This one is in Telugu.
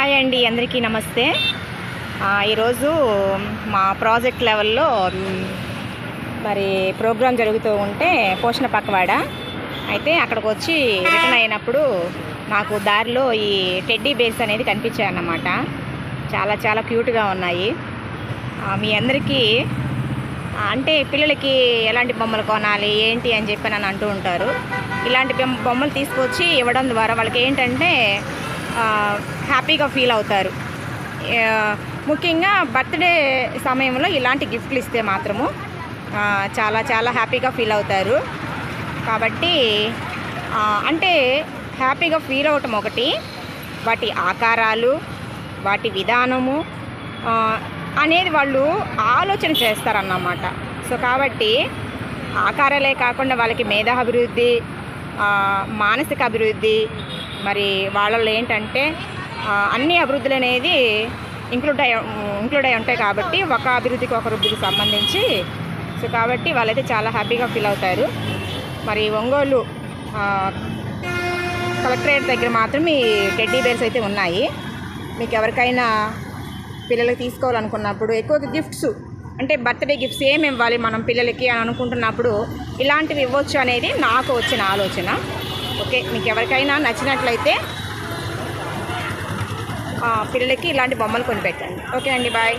హాయ్ అండి అందరికీ నమస్తే. ఈరోజు మా ప్రాజెక్ట్ లెవెల్లో మరి ప్రోగ్రాం జరుగుతూ ఉంటే పోషణ పక్కవాడ. అయితే అక్కడికి వచ్చి రిటర్న్ అయినప్పుడు నాకు దారిలో ఈ టెడ్డీ బేస్ అనేది కనిపించాయన్నమాట. చాలా చాలా క్యూట్గా ఉన్నాయి. మీ అందరికీ అంటే పిల్లలకి ఎలాంటి బొమ్మలు కొనాలి ఏంటి అని చెప్పి నన్ను అంటూ ఉంటారు. ఇలాంటి బొమ్మ- బొమ్మలు తీసుకొచ్చి ఇవ్వడం ద్వారా వాళ్ళకి ఏంటంటే హ్యాపీగా ఫీల్ అవుతారు. ముఖ్యంగా బర్త్డే సమయంలో ఇలాంటి గిఫ్ట్లు ఇస్తే మాత్రము చాలా చాలా హ్యాపీగా ఫీల్ అవుతారు. కాబట్టి అంటే హ్యాపీగా ఫీల్ అవటం ఒకటి వాటి ఆకారాలు వాటి విధానము అనేది వాళ్ళు ఆలోచన చేస్తారన్నమాట. సో కాబట్టి ఆకారాలే కాకుండా వాళ్ళకి మేధాభివృద్ధి అభివృద్ధి మానసిక అభివృద్ధి మరి వాళ్ళలో ఏంటంటే అన్ని అభివృద్ధులు అనేది ఇంక్లూడ్ అయి ఇంక్లూడ్ అయి ఉంటాయి కాబట్టి ఒక అభివృద్ధికి ఒక అభివృద్ధికి సంబంధించి సో కాబట్టి వాళ్ళైతే చాలా హ్యాపీగా ఫీల్ అవుతారు. మరి ఒంగోలు కలెక్టరేట్ దగ్గర మాత్రం ఈ టెడ్డీ బేర్స్ అయితే ఉన్నాయి. మీకు ఎవరికైనా పిల్లలకి తీసుకోవాలనుకున్నప్పుడు ఎక్కువగా గిఫ్ట్స్ అంటే బర్త్డే గిఫ్ట్స్ ఏమి ఇవ్వాలి మనం పిల్లలకి అని అనుకుంటున్నప్పుడు ఇలాంటివి ఇవ్వచ్చు అనేది నాకు వచ్చిన ఆలోచన. ఓకే మీకు ఎవరికైనా నచ్చినట్లయితే పిల్లలకి ఇలాంటి బొమ్మలు కొనిపెట్టండి. ఓకే అండి బాయ్.